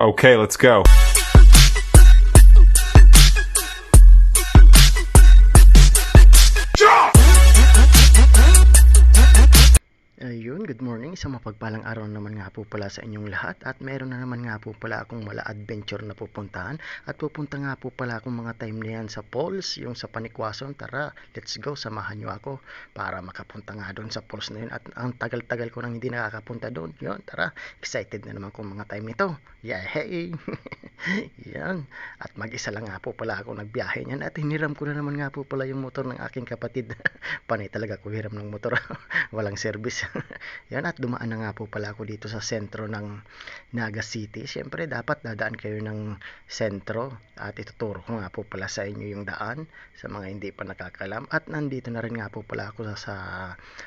Okay, let's go. Morning. Isang mapagpalang araw naman nga po pala sa inyong lahat at meron na naman nga po pala akong mala adventure na pupuntahan at pupunta nga po pala akong mga time na yan sa falls, yung sa Panikwason. Tara, let's go, samahan nyo ako para makapunta nga doon sa falls na yun at ang tagal-tagal ko nang hindi nakakapunta doon. Yun, tara, excited na naman kung mga time nito. Yeah, hey! yan, at mag-isa lang nga po pala ako nagbiyahe niyan at hiniram ko na naman nga po pala yung motor ng aking kapatid. Panay talaga ko hiram ng motor, walang service. Yan at dumaan na nga po pala ako dito sa sentro ng Naga City. Siyempre dapat dadaan kayo ng sentro at ituturo ko nga po pala sa inyo yung daan sa mga hindi pa nakakalam. At nandito na rin nga po pala ako sa, sa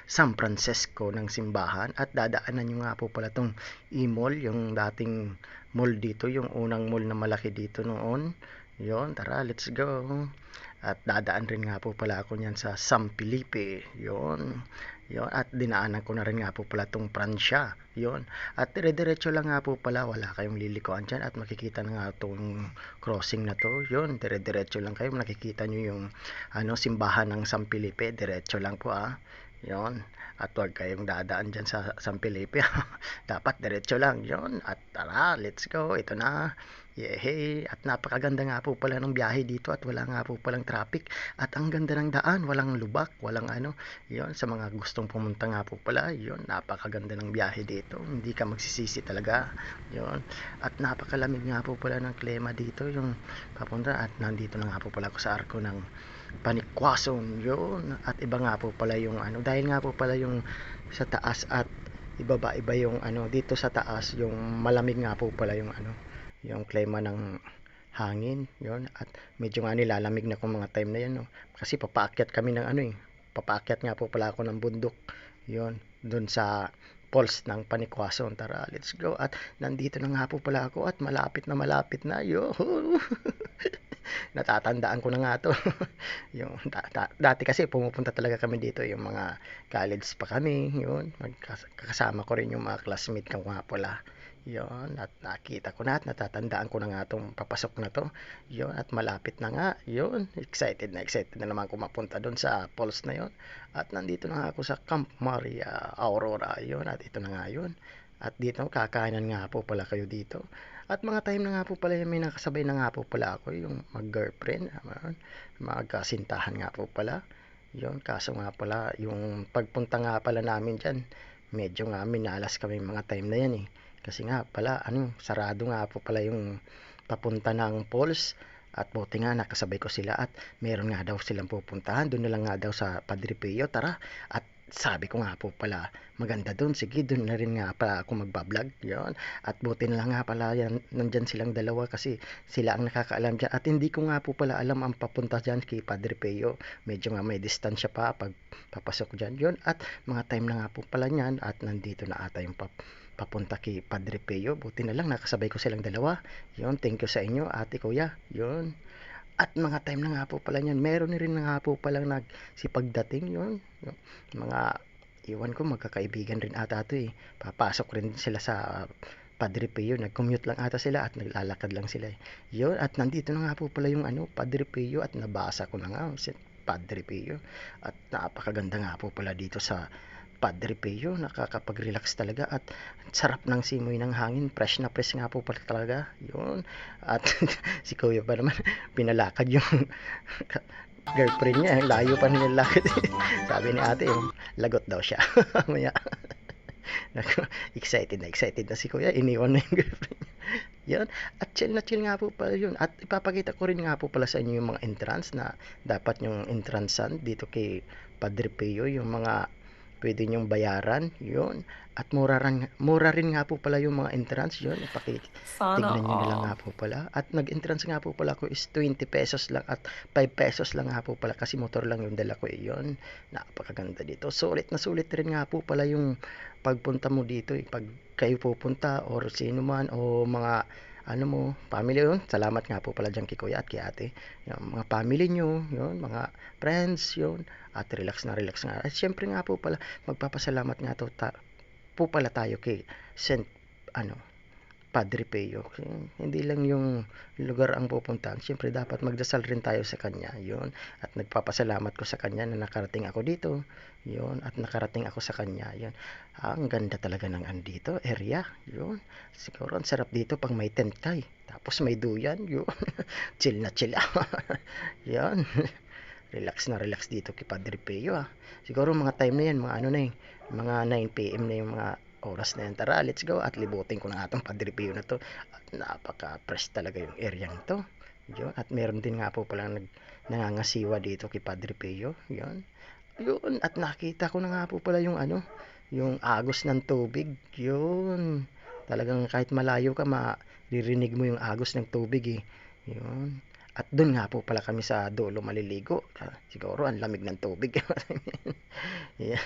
San Francisco ng simbahan at dadaanan nyo nga po pala tong e-mall, yung dating mall dito, yung unang mall na malaki dito noon. Yon, tara, let's go. At dadaan rin nga po pala ako niyan sa San Felipe. Yon. Yon. At dinaanan ko na rin nga po pala tong Pransya. Yon. At dire-diretso lang nga po pala. Wala kayong lilikuan dyan. At makikita na nga itong crossing na to. Yon. Dire-diretso lang kayo. Nakikita nyo yung ano, simbahan ng San Felipe. Diretso lang po ah. Yon. At huwag kayong dadaan dyan sa San Felipe. Dapat diretso lang. Yon. At tara, let's go. Ito na. Yehey! At napakaganda nga po pala ng biyahe dito at wala nga po palang traffic. At ang ganda ng daan, walang lubak, walang ano. Yon sa mga gustong pumunta nga po pala, yon napakaganda ng biyahe dito. Hindi ka magsisisi talaga. Yon At napakalamig nga po pala ng klima dito, yung papunta. At nandito na nga po pala ako sa arko ng Panikwason. Yon At iba nga po pala yung ano, dahil nga po pala yung sa taas at ibaba iba yung ano dito sa taas yung malamig nga po pala yung ano yung klima ng hangin yon at medyo nga nilalamig na kung mga time na yan no? kasi papaakyat kami ng ano eh. Papaakyat nga po pala ako ng bundok yon dun sa falls ng Panikwason tara let's go. At nandito na nga po pala ako at malapit na malapit na yo. Natatandaan ko na nga to. Yung da- da- dati kasi pumupunta talaga kami dito yung mga college pa kami yun. Magkasama ko rin yung mga classmate ko nga pala yon at nakita ko na at natatandaan ko na nga itong papasok na to. Yon at malapit na nga. Yon excited na excited na naman ako mapunta doon sa falls na yon at nandito na nga ako sa Camp Maria Aurora. Yon at ito na nga yon at dito kakainan nga po pala kayo dito. At mga time na nga po pala may nakasabay na nga po pala ako yung mag girlfriend magkasintahan nga po pala. Yon kaso nga pala yung pagpunta nga pala namin dyan medyo nga minalas kami mga time na yan eh kasi nga pala ano sarado nga po pala yung papunta ng falls at buti nga nakasabay ko sila at meron nga daw silang pupuntahan. Doon na lang nga daw sa Padre Pio tara. At sabi ko nga po pala maganda doon. Sige doon na rin nga pala ako magbablog. Yon at buti na lang nga pala yan, nandyan silang dalawa kasi sila ang nakakaalam dyan. At hindi ko nga po pala alam ang papunta dyan kay Padre Pio. Medyo nga may distansya pa pag papasok dyan. Yon at mga time na nga po pala nyan at nandito na ata yung pap papunta kay Padre Pio. Buti na lang nakasabay ko silang dalawa. Yun, thank you sa inyo, ate kuya. Yun. At mga time na nga po pala niyan, meron na rin na nga po palang nagsipagdating yun. Yung Mga, iwan ko, magkakaibigan rin ata ito eh. Papasok rin sila sa Padre Pio. Nag-commute lang ata sila at naglalakad lang sila eh. Yun, at nandito na nga po pala yung ano, Padre Pio at nabasa ko na nga si Padre Pio. At napakaganda nga po pala dito sa Padre Pio, nakakapag-relax talaga at sarap ng simoy ng hangin, fresh na fresh nga po pala talaga, yun. At si Kuya pa naman, pinalakad yung girlfriend niya, layo pa niya lakad. Sabi ni ate, yung lagot daw siya. Maya, excited na excited na si Kuya, iniwan na yung girlfriend niya. Yan. At chill na chill nga po pala yun. At ipapakita ko rin nga po pala sa inyo yung mga entrance na dapat yung entrancean dito kay Padre Pio, yung mga pwede nyong bayaran yun. At mura rin, mura rin nga po pala yung mga entrance yun. Paki, tignan nyo na lang nga po pala. At nag entrance nga po pala ko is 20 pesos lang at 5 pesos lang nga po pala kasi motor lang yung dala ko eh, yun. Napakaganda dito. Sulit na sulit rin nga po pala yung pagpunta mo dito eh. pag kayo pupunta or sino man o mga ano mo, family yun. Salamat nga po pala dyan kay kuya at kay ate. Yung mga family nyo, yun, mga friends, yun. At relax na relax nga. At syempre nga po pala, magpapasalamat nga to ta, po pala tayo kay Saint, ano, Padre Pio. Hindi lang yung lugar ang pupuntahan. Siyempre, dapat magdasal rin tayo sa Kanya. Yun. At nagpapasalamat ko sa Kanya na nakarating ako dito. Yun. At nakarating ako sa Kanya. Yun. Ah, ang ganda talaga ng andito. Area. Yun. Siguro, ang sarap dito pag may tent kay. Tapos may duyan. Yun. chill na chill. Yun. relax na relax dito kay Padre Pio. Ah. Siguro mga time na yan, mga ano na eh, mga 9pm na yung mga oras na yan. Tara, let's go. At libutin ko itong Padre Pio na to. Napaka-fresh talaga yung area nito. Yun. At meron din nga po palang nag, nangangasiwa dito kay Padre Pio. Yun. Yun. At nakita ko na nga po pala yung ano, yung agos ng tubig. Yun. Talagang kahit malayo ka, maririnig mo yung agos ng tubig eh. Yun. At doon nga po pala kami sa dulo maliligo. Siguro ang lamig ng tubig. yeah.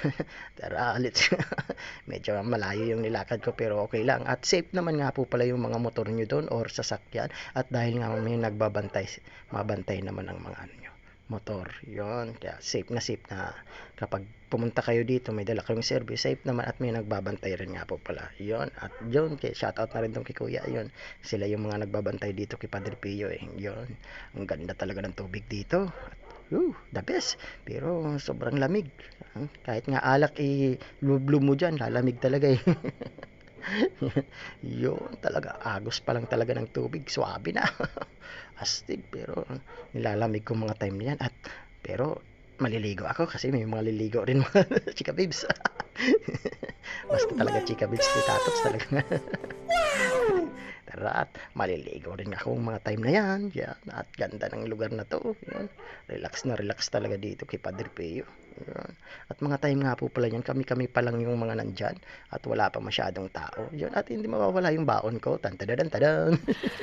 Tara, let's medyo malayo yung nilakad ko pero okay lang. At safe naman nga po pala yung mga motor nyo doon or sasakyan. At dahil nga may nagbabantay, mabantay naman ang mga ano nyo motor. Yon, kaya safe na safe na kapag pumunta kayo dito, may dala kayong service, safe naman at may nagbabantay rin nga po pala. Yon, at yon, kay shout out na rin tong kay Kuya. Yon, sila yung mga nagbabantay dito kay Padre Pio eh. Yon, ang ganda talaga ng tubig dito. At, uh, the best. Pero sobrang lamig. Kahit nga alak i eh, mo dyan, lalamig talaga eh. yun talaga agos pa lang talaga ng tubig swabe na. Astig pero nilalamig ko mga time niyan at pero maliligo ako kasi may mga liligo rin mga chika babes basta talaga chika babes ni tatots talaga at maliligo rin ako mga time na yan. yan. At ganda ng lugar na to. Yan. Relax na relax talaga dito kay Padre Pio. Yan. At mga time nga po pala yan, kami-kami pa lang yung mga nandyan. At wala pa masyadong tao. Yan. At hindi mawawala yung baon ko. Tantadadan tadan.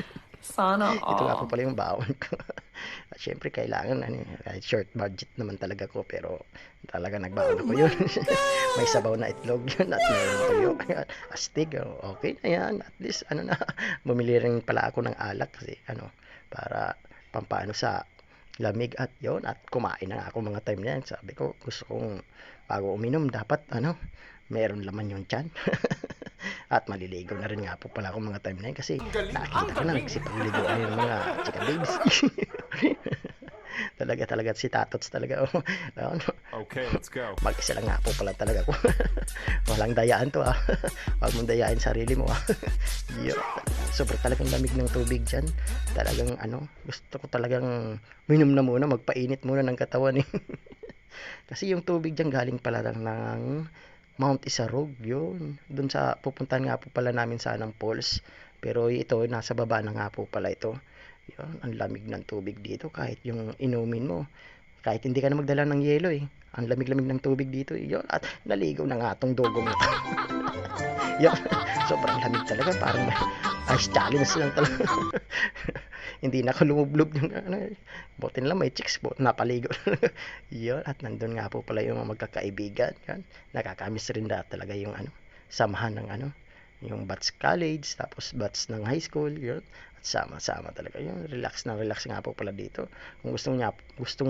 Sana all. Ito nga po pala yung baon ko. At syempre kailangan ano, kahit short budget naman talaga ko pero talaga nagbaon ako yun. may sabaw na itlog yun at may tuyo. Astig, oh, okay na yan. At least ano na, bumili rin pala ako ng alak kasi ano, para pampaano sa lamig at yon at kumain na ako mga time na yan. Sabi ko gusto kong bago uminom dapat ano, meron laman yung chan. At maliligo na rin nga po pala ako mga time na yun kasi nakita ko na nagsipagligo yung mga chika babes. talaga talaga si Tatots talaga. Oh. okay, let's go. Mag-isa lang nga po pala talaga ko. Walang dayaan to ah. Huwag mong dayain sarili mo ah. Yo, super talagang lamig ng tubig dyan. Talagang ano, gusto ko talagang minom na muna, magpainit muna ng katawan eh. Kasi yung tubig dyan galing pala lang ng Mount Isarog yun dun sa pupuntahan nga po pala namin sa Anang Falls pero ito nasa baba na nga po pala ito yun ang lamig ng tubig dito kahit yung inumin mo kahit hindi ka na magdala ng yelo eh ang lamig-lamig ng tubig dito yun at naligo na nga tong dogong ito yun sobrang lamig talaga parang ice challenge lang talaga hindi na ako yung ano, buti na lang may chicks po, napaligo. yun, at nandun nga po pala yung magkakaibigan. Yan. Nakakamiss rin na talaga yung ano, samahan ng ano, yung bats college, tapos bats ng high school, yun. Sama-sama talaga yun. Relax na relax nga po pala dito. Kung gusto niya, gusto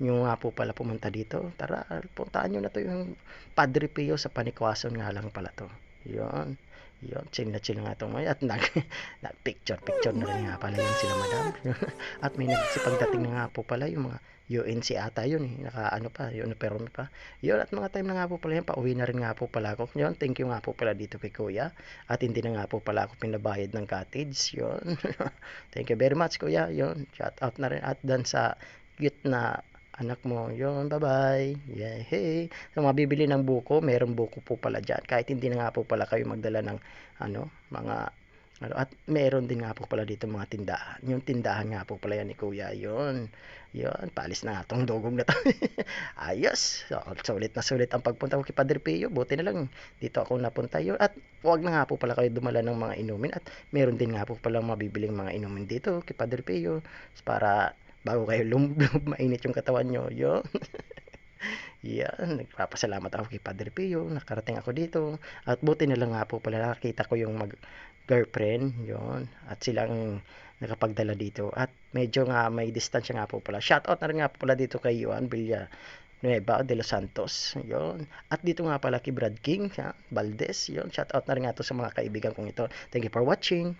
nyo nga po pala pumunta dito, tara, puntaan nyo na to yung Padre Pio sa Panikwason nga lang pala to. Yun. Yun, chill na chill nga ito ngayon. At nag, nag picture, picture na rin nga pala yun sila madam. At may nagsipagdating na nga po pala yung mga UNC ata yun eh. Naka ano pa, yun pero pa. Yun at mga time na nga po pala yun, pauwi na rin nga po pala ako. Yun, thank you nga po pala dito kay kuya. At hindi na nga po pala ako pinabayad ng cottage. Yun. thank you very much kuya. Yun, shout out na rin. At dan sa cute na anak mo. Yun, bye-bye. Yeah, hey. So, mabibili ng buko, meron buko po pala dyan. Kahit hindi na nga po pala kayo magdala ng, ano, mga, ano, at meron din nga po pala dito mga tindahan. Yung tindahan nga po pala yan ni Kuya. Yun. Yun, paalis na nga tong dugong na to. Ayos. So, sulit na sulit ang pagpunta ko kay Padre Pio. Buti na lang dito ako napunta yun. At huwag na nga po pala kayo dumala ng mga inumin. At meron din nga po pala mabibiling mga inumin dito kay Padre Pio. Para bago kayo lumblub mainit yung katawan nyo yun yan nagpapasalamat ako kay Padre Pio nakarating ako dito at buti na lang nga po pala nakakita ko yung mag girlfriend yon at silang nakapagdala dito at medyo nga may distansya nga po pala shout out na rin nga po pala dito kay Juan Villa Nueva de los Santos. Yun. At dito nga pala kay Brad King, ha? Valdez. Yun. Shout out na rin nga to sa mga kaibigan kong ito. Thank you for watching.